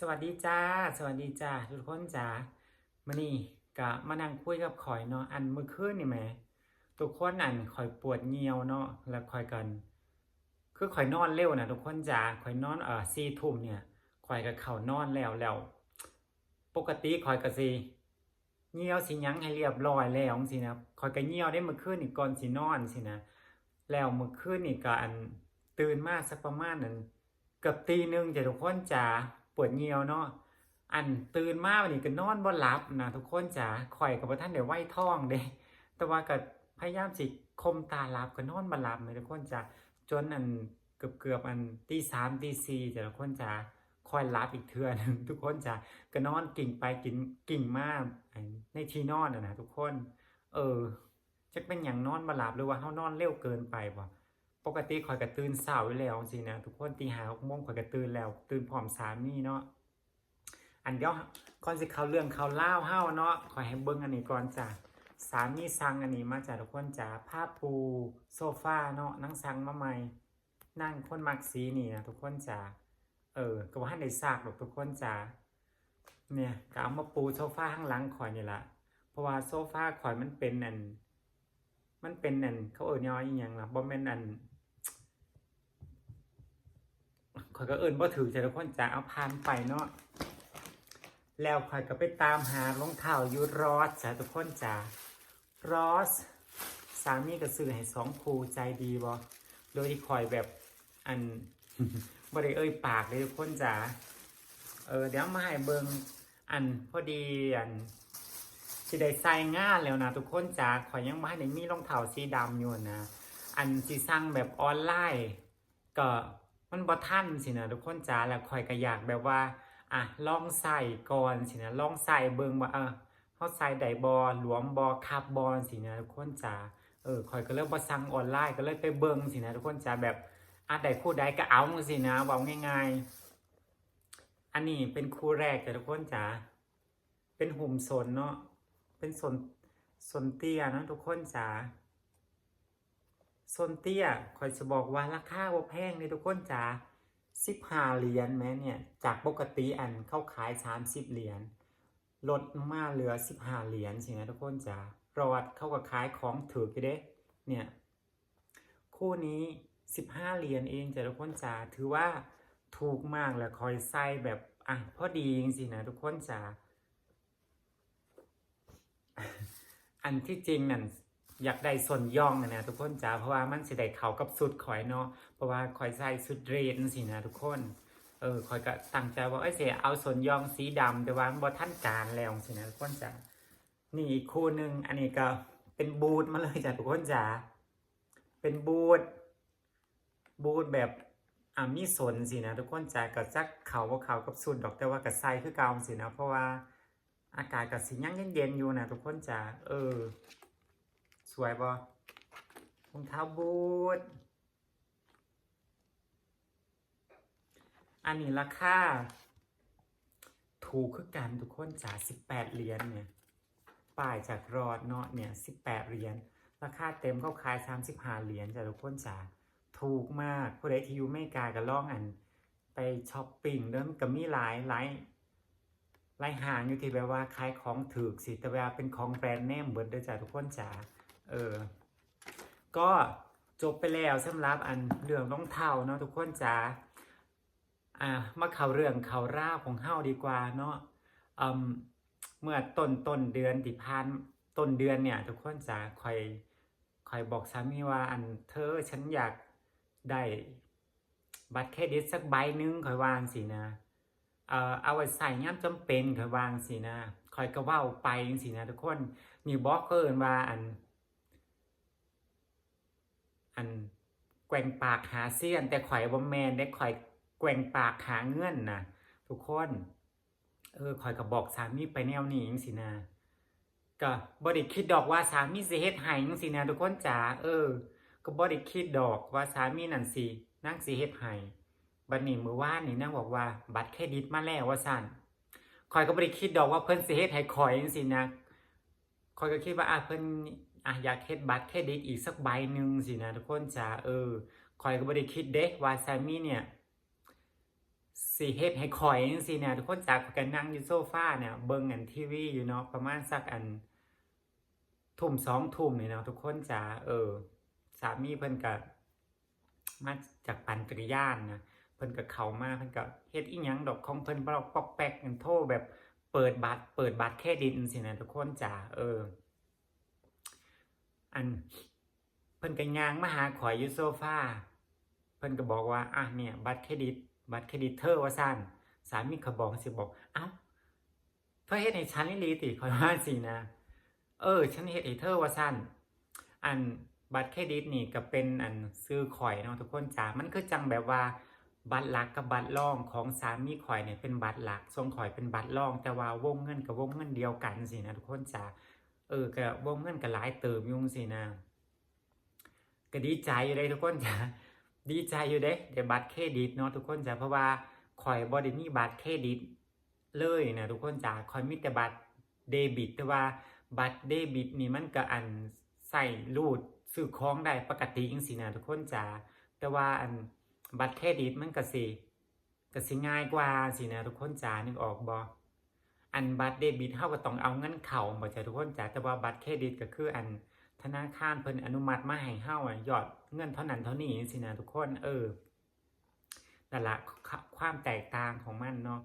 สวัสดีจ้า สวัสดีจ้าทุกคนจ้ามานี่กะมานั่งคุยกับข่อยเนาะอันเมื่อคืนนี่แหมทุกคนอันข่อยปวดเงียวเนาะแล้วข่อยกัน คือข่อยนอนเร็วนะทุกคนจ้าข่อยนอนเอ่อสี่ทุ่มเนี่ยข่อยก็เข้านอนแล้วแล้วปกติข่อยก็สิเงียวสิยังให้เรียบร้อยแล้วสินะข่อยก็เงียวได้เมื่อคืนนี่ก่อนสินอนสินะแล้วเมื่อคืนนี่ก็อันตื่นมาสักประมาณนั้นเกือบตีหนึ่งจ้ะทุกคนจ๋า ปวดเงียวเนาะอันตื่นมาวันนี้ก็นอนบ่หลับนะทุกคนจ๋าข่อยกับท่านเดี๋ยวไหวท้องเด้แต่ว่าก็พยายามสิคมตาหลับก็นอนบ่หลับเลยทุกคนจ๋าจนอันเกือบเกือบอันตีสามตีสี่จ้ะทุกคนจ๋าคอยหลับอีกเทื่อนึงทุกคนจ๋าก็นอนกิ่งไปกิ่งกิ่งมาอันในที่นอนน่ะนะทุกคน เออจักเป็นอย่างนอนบ่หลับหรือว่าเฮานอนเร็วเกินไปบ่ ปกติข่อยก็ตื่นเช้าอยู่แล้วสินะทุกคนตีห้าหกโมงข่อยก็ตื่นแล้ว ตื่นพร้อมสามีเนาะอันเดียวก่อนสิเข้าเรื่องเข้าเล่าเฮาเนาะขอยให้เบิ่งอันนี้ก่อนจ้ะสามีสั่งอันนี้มาจ้ะทุกคนจ้ะผ้าปูโซฟาเนาะนั่งสั่งมาใหม่นั่งคนมักสีนี่นะทุกคนจ้ะเออก็บ่ทันได้ซากหรอกทุกคนจ้ะเนี่ยก็เอามาปูโซฟาข้างหลังข่อยนี่ละเพราะว่าโซฟาข่อยมันเป็นอันมันเป็นอันเขาเอิ้นย่ออีหยังละบ่แม่นอัน ข่อยก็เอิ้นบ่ถูกแต่ทุกคนจะเอาผ่านไปเนาะแล้วข่อยก็ไปตามหารองเท้าอยู่รอสจ้ะทุกคนจ้ะรอสสามีก็ซื้อให้สองคู่ใจดีบ่โดยที่ข่อยแบบอันบ่ได้เอ่ยปากเลยทุกคนจ้ะเออเดี๋ยวมาให้เบิ่งอันพอดีอันสิได้ใส่งานแล้วนะทุกคนจ้าข่อยยังบ่ได้มีรองเท้าสีดำอยู่นะ อันสิสั่งแบบออนไลน์ ก็ มันบ่ทันสินะทุกคนจ้าแล้วข่อยก็อยากแบบว่าอะลองใส่ก่อนสินะลองใส่เบิ่งว่าเออเฮาใส่ได้บ่หลวมบ่คับบ่สินะทุกคนจ้าเออข่อยก็เลยบ่สั่งออนไลน์ก็เลยไปเบิ่งสินะทุกคนจ้าแบบอะได้คู่ใดก็เอาสินะเว้าง่ายๆ อันนี้เป็นคู่แรกจ้ะทุกคนจ้าเป็นหุ่มสนเนาะเป็นสนสนเตี้ยนะทุกคนจ๋า สนเตี้ยคอยจะบอกว่าราคาบ่แพงเลยทุกคนจ๋าสิบห้าเหรียญแม้เนี่ยจากปกติอันเข้าขายสามสิบเหรียญลดมาเหลือสิบห้าเหรียญสินะทุกคนจ๋ารอดเข้ากับขายของถือกันเด้เนี่ยคู่นี้สิบห้าเหรียญเองจ้ะทุกคนจ๋าถือว่าถูกมากและคอยใส่แบบอะพอดีจริงๆนะทุกคนจ๋าอันที่จริงนั่น อยากได้ส่วนย่องนะนะทุกคนจ้าเพราะว่ามันสิได้เขากับสุดข่อยเนาะเพราะว่าข่อยใส่สุดเรนสินะทุกคนเออข่อยก็ตั้งใจว่าเอ้ยสิเอาส่วนย่องสีดำแต่ว่ามันบ่ทันการแล้วสินะทุกคนจ้านี่อีกคู่หนึ่งอันนี้ก็เป็นบูทมาเลยจ้ะทุกคนจ้าเป็นบูทบูทแบบอ่ามีสนสินะทุกคนจ้าก็จักเขาว่าเขากับสุดดอกแต่ว่าก็ใส่คือเกาสินะเพราะว่าอากาศกับสียังเย็นๆอยู่นะทุกคนจ้าเออ สวยบอรองเท้าบูทอันนี้ราคาถูกคือกันทุกคนจ้าสิบแปดเหรียญเนี่ยป้ายจากรอดเนาะเนี่ยสิบแปดเหรียญราคาเต็มเข้าขายสามสิบห้าเหรียญจ้าทุกคนจ้าถูกมากผู้ใดที่อยู่ไม่กาก็ล่องอัน ไปช้อปปิ้งเริ่มก็มีหลายหลายไล่หางอยู่ที่แบบว่าขายของถือสิแต่วลาเป็นของแบรนด์เนมเบิร์ดเด้อจ้าทุกคนจ๋า เออ ก็จบไปแล้วสำหรับอันเรื่องรองเท้าเนาะทุกคนจ๋าอ่ามาเข้าเรื่องเข้าร่าของเฮาดีกว่าเนาะอืมเมื่อต้นต้นเดือนที่ผ่านต้นเดือนเนี่ย ทุกคนจ๋าคอยคอยบอกสามีว่าอันเธอฉันอยากได้บัตรเครดิตสักใบหนึงคอยวางสินะเอ่อเอาไว้ใส่ย่ำจำเป็นคอยวางสินะคอยก็เว้าไปสินะทุกคนมีบล็อกเกินว่าอัน อันแกว่งปากหาเสี้ยน แต่ข่อยบ่แมนได้ข่อยแกว่งปากหาเงื่อนนะทุกคนเออข่อยก็บอกสามีไปแนวนี้จังสินะก็บ่ได้คิดดอกว่าสามีสิเฮ็ดให้จังสินะทุกคนจ๋าเออ ก็บ่ได้คิดดอกว่าสามีนั่นสินางสิเฮ็ดให้บัดนี้มื้อวานนี่นางบอกว่า บัตรเครดิตมาแล้วว่าซั่นข่อยก็บ่ได้คิดดอกว่าเพิ่นสิเฮ็ดให้ข่อยจังซี่นะข่อยก็คิดว่าอะเพิ่น อะอยากเฮ็ดบัตรเครดิตอีกสักใบหนึ่งสินะทุกคนจ้าเออข่อยก็บ่ได้คิดเด้ว่าสามีเนี่ยสิเฮ็ดให้ข่อยจังซี่นี่ยทุกคนจากกันนั่งอยู่โซฟาเนี่ยเบิ่งอันทีวีอยู่เนาะประมาณสักอันทุ่มสองทุ่มเนี่ยเนาะทุกคนจ๋าเออ สามีเพิ่นก็มาจากปั่นจักรยานนะเพิ่นก็เขามาเพิ่นก็เฮ็ดอีหยังดอกของเพิ่นบ่ดอกปอกแป๊กกันโทรแบบเปิดบัตรเปิดบัตรเครดิตจังซี่นะทุกคนจ๋าเออ อันเพิ่นก็ย่างมาหาข่อยอยู่โซฟาเพิ่นก็บอกว่าอะเนี่ยบัตรเครดิต บัตรเครดิตเธอว่าซั่นสามีเขาบอกสิบอกเอ้าเธอเฮ็ดให้ฉันอีหลีติข่อยว่าสินะ เออ ฉันเฮ็ดให้เธอว่าซั่นอันบัตรเครดิตนี่ก็เป็นอันซื้อข่อยเนาะทุกคนจ๋ามันคือจังแบบว่าบัตรหลักกับบัตรรองของสามีข่อยเนี่ยเป็นบัตรหลักส่วนข่อยเป็นบัตรรอง แต่ว่าวงเงินกับวงเงินเดียวกันสินะทุกคนจ๋า เออก็วงเงินก็หลายเติมยุ่งสินะก็ดีใจอยู่เลยทุกคนจ้ะดีใจอยู่เด้เดี๋ยวบัตรเครดิตเนาะทุกคนจ้ะเพราะว่าข่อยบ่ได้มีบัตรเครดิตเลยนะทุกคนจ้ะข่อยมีแต่บัตรเดบิต แต่ว่าบัตรเดบิตนี่มันก็อันใส่รูดซื้อของได้ปกติจังซี่นะทุกคนจ้ะแต่ว่าอันบัตรเครดิตมันก็สิก็สิง่ายกว่าสินะทุกคนจ้ะนึกออกบอ อันบัตรเดบิตเฮาก็ต้องเอาเงินเข้าบ่จ้ะทุกคนจ้ะแต่ว่าบัตรเครดิตก็คืออันธนาคารเพิ่นอนุมัติมาให้เฮาอะยอดเงินเท่านั้นเท่านี้สินะทุกคนเออนั่นละความแตกต่างของมันเนาะ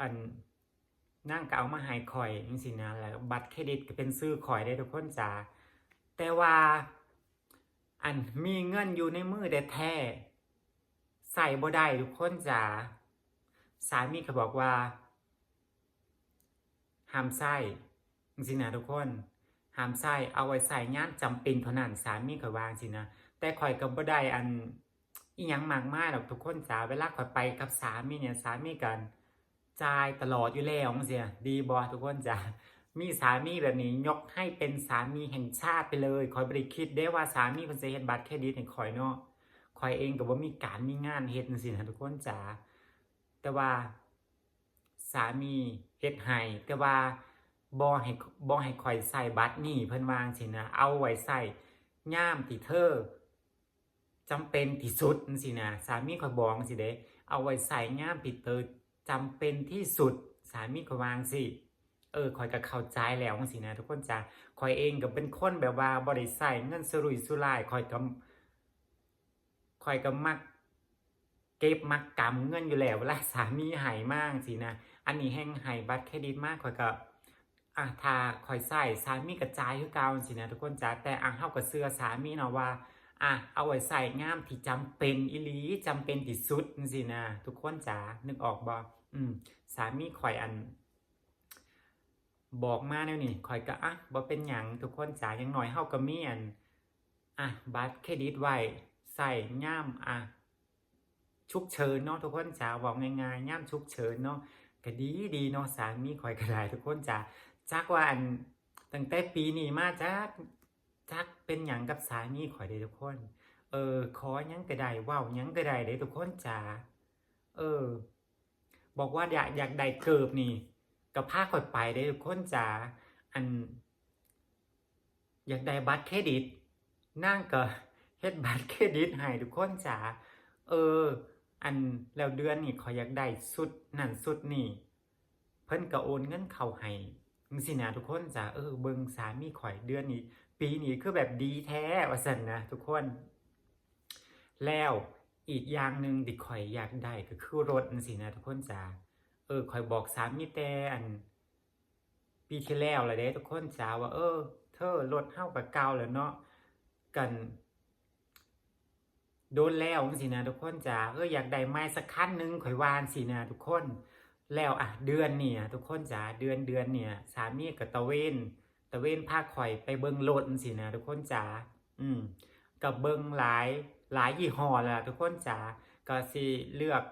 อันนั่งก็เอามาให้ข่อยจังซี่นะแล้วบัตรเครดิตก็เป็นซื้อข่อยได้ทุกคนจ้าแต่ว่าอันมีเงินอยู่ในมือแต่แท้ใส่บ่ได้ทุกคนจ้าสามีก็บอกว่า ห้ามใส่จังนะทุกคนห้ามใส่เอาไว้ใส่งานจำเป็นเท่านั้นสามีข่อยวางสินะแต่ข่อยก็บ่ได้อันอีหยังมากมายหรอกทุกคนจ๋าเวลาข่อยไปกับสามีเนี่ยสามีกันจ่ายตลอดอยู่แล้วจังซี่ดีบ่ทุกคนจ๋ามีสามีแบบนี้ยกให้เป็นสามีแห่งชาติไปเลยข่อยบ่ได้คิดได้ว่าสามีเพิ่นสิเฮ็ดบัตรเครดิตให้ข่อยเนาะข่อยเองก็บ่มีการมีงานเฮ็ดจังซี่นะทุกคนจ๋าแต่ว่า สามีเฮ็ดให้แต่ว่าบ่ให้บ่ให้ข่อยใส่บัตรนี่เพิ่นวางสินะเอาไว้ใส่ย่ามที่เธอจำเป็นที่สุดจังซี่นะสามีข่อยบอกจังซี่เด้เอาไว้ใส่ย่ามที่เธอจำเป็นที่สุด สามีข่อยวางสิเออข่อยก็เข้าใจแล้วจังซี่นะทุกคนจ้ะข่อยเองก็เป็นคนแบบว่าบ่ได้ใส่เงินสรุยสุร่ายข่อยก็ข่อยก็มัก เก็บมักกำเงินอยู่แล้วเวลาสามีให้มาจั่งซี้นะ อันนี้แฮ่งให้บัตรเครดิตมาข่อยก็อะถ้าข่อยใส่สามีกระจายคือเก่าสินะทุกคนจ้าแต่อะเฮาก็เชื่อสามีเนาะว่าอะเอาไว้ใส่งามที่จำเป็นอีหลีจำเป็นที่สุดจังซี่นะทุกคนจ้านึกออกบ่อืมสามีข่อยอัน บอกมาแนวนี้ข่อยก็อะบ่เป็นหยังทุกคนจ้าย่างน้อยเฮาก็มีอันอะบัตรเครดิตไว้ใส่ยามอะฉุกเฉินเนาะทุกคนจ้าบอกง่ายๆยามฉุกเฉินเนาะ ก็ดีดีเนาะสามีข่อยก็ได้ทุกคนจ้าจักว่าอันตั้งแต่ปีนี้มาจักจักเป็นหยังกับสามีข่อยเด้ทุกคน เออขอยังก็ได้ว้าหยังก็ได้เด้ทุกคนจ๋าเออ บอกว่าอยากอยากได้เกิบนี่ก็พาข่อยไปเด้ทุกคนจ๋าอัน อยากได้บัตรเครดิตนั่งก็เฮ็ดบัตรเครดิตให้ทุกคนจ๋าเออ อันแล้วเดือนนี่ขอยอยากได้สุดนั่นสุดนี่ เพิ่นก็โอนเงินเข้าให้จังซี่นะทุกคนจ้ะเออเบิงสามีข่อยเดือนนี้ ปีนี้คือแบบดีแท้ว่าซั่นนะทุกคน แล้วอีกอย่างหนึ่งที่ข่อยอยากได้ก็คือรถจังซี่นะทุกคนจ้ะเออข่อยบอกสามีแต่อัน ปีที่แล้วแหละเด้ทุกคนจ้าว่า เออ เธอรถเฮาก็เก่าแล้วเนาะกัน โดนแล้วจังซี่นะทุกคนจ้าเอออยากได้ไม้สักคันหนึงข่อยวาจั่งซี่นะทุกคน แล้วอะเดือนเนี่ยทุกคนจ๋าเดือนเดือนเนี่ย สามีกับตะเวนตะเวนพาข่อยไปเบิงรถจังซี่นะทุกคนจ๋าอืมกับเบิงหลายหลายยี่ห้อแหละทุกคนจ๋าก็สิเลือก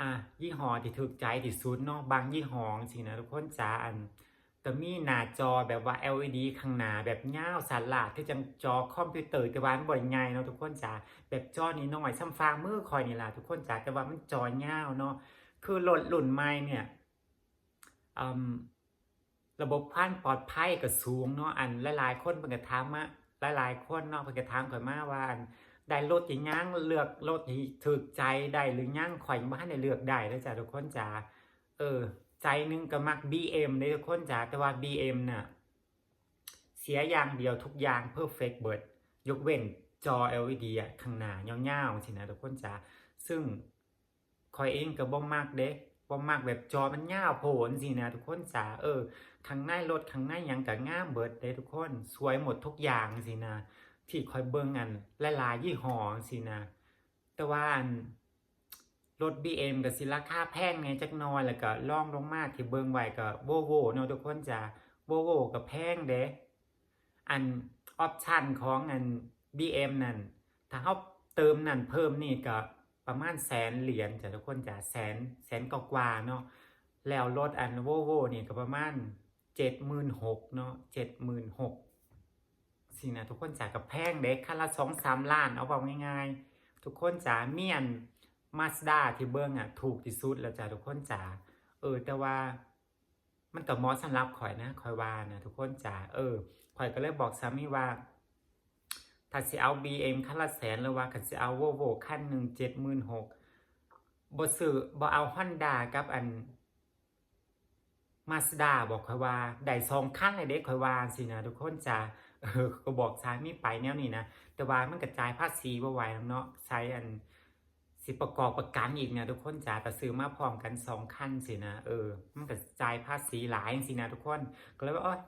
อะยี่ห้อที่ถูกใจที่สุดเนาะบางยี่ห้อจังซี่นะทุกคนจ๋าอัน ก็มีหน้าจอแบบว่า LED ข้างหน้าแบบยาสันหลาดที่จังจอคอมพิวเตอร์แต่ว่ามันบ่ได้ใหญ่เนาะทุกคนจ๋าแบบจอนี้น้อยซ้ำฟ้ามือข่อยนี่ล่ะทุกคนจ๋าแต่ว่ามันจอยาเนาะคือรถรุ่นใหม่เนี่ยระบบความปลอดภัยก็สูงเนาะอันหลายๆคนเพิ่นก็ถามมาหลายๆคนเนาะเพิ่นก็ถามข่อยมาว่าอันได้รถที่ยังเลือกรถที่ถูกใจได้หรือยังข่อยยังบ่ทันได้เลือกได้เด้อจ้ะทุกคนจ้าเออ ใจหนึงก็มัก BM เด้ทุกคนจ้าแต่ว่า BM น่ะเสียอย่างเดียวทุกอย่าง perfect เบิร์ดยกเว้นจอ LED อะข้างหน้ายาวๆสินะทุกคนจ้าซึ่งคอยเองก็บ่มักเด้บ่มักแบบจอมันยาวโผล่สินะทุกคนจ้าเออข้างในรถข้างในหยังก็งามเบิร์ดเด้ทุกคนสวยหมดทุกอย่างสินะที่คอยเบิ่งอันหลายๆยี่ห้อสินะแต่ว่าอัน รถ BM ก็สิราคาแพงไงจักหน่อยแล้วก็ล่องลงมากที่เบิงไว้ก็ Volvo เนาะทุกคนจ้า Volvo ก็แพงเด้อันออปชันของอัน BM นั่น ถ้าเขาเติมนั่นเพิ่มนี่ก็ประมาณแสนเหรียญจ้ะทุกคนจ้ะแสนแสนกว่าเนาะแล้วรถอันโวโวนี่ก็ประมาณเจ็ดหมื่นหกเนาะเจ็ดหมื่นหกสินะทุกคนจ๋ากับแพงเด็กคันละสองสามล้านเอาบอกง่ายๆ ทุกคนจ๋าเมียน มาสด้าที่เบิ้งอะ ถูกที่สุดแล้วจ้ะทุกคนจ๋าเออ แต่ว่า มันก็เหมาะสำหรับข่อยนะข่อยว่านะทุกคนจ๋าเออข่อยก็เลยบอกสามีว่าถ้าสิเอา BM คันละแสนหรือว่าคันสิเอา Volvo คันหนึ่งเจ็ดหมื่นหกบ่ซื้อบ่เอา Honda กับอัน Mazda บอกข่อยว่าได้สองคันเลยเด้ข่อยว่าสินะทุกคนจ้าเออก็บอกสามีไปแนวนี้นะแต่ว่ามันกระจายภาษีบ่ไหวเนาะใช้อัน สิประกอบประกันอีกนะทุกคนจ๋าแต่ซื้อมาพร้อมกันสองคันสินะเออมันกระจายภาษีหลายสินะทุกคนก็เลยว่าโอ๊ย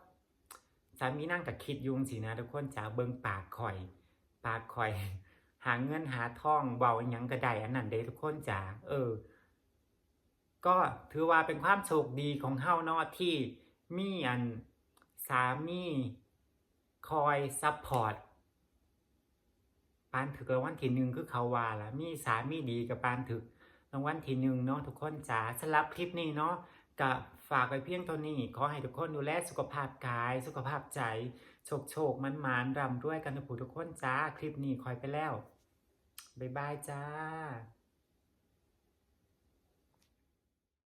สามีนั่งกับคิดยุงสินะทุกคนจ๋าเบิ่งปากข่อย ปากข่อย หาเงินหาทองเบาหยังกระไดอันนั้นเด้ทุกคนจ๋าเออ ก็ถือว่าเป็นความโชคดีของเฮาเนาะที่มีอันสามีคอยซัพพอร์ต ปานถึกรางวัลที่หนึ่งคือเขาว่าล่ะมีสามีดีกับปานถึกรางวัลที่หนึ่งเนาะทุกคนจ๋าสำหรับคลิปนี้เนาะกะฝากไปเพียงเท่านี้ขอให้ทุกคนดูแลสุขภาพกาย สุขภาพใจโชคโชคมันมานๆรำด้วยกันทุกผู้ทุกคนจ้าคลิปนี้คอยไปแล้ว บ๊ายบายจ้า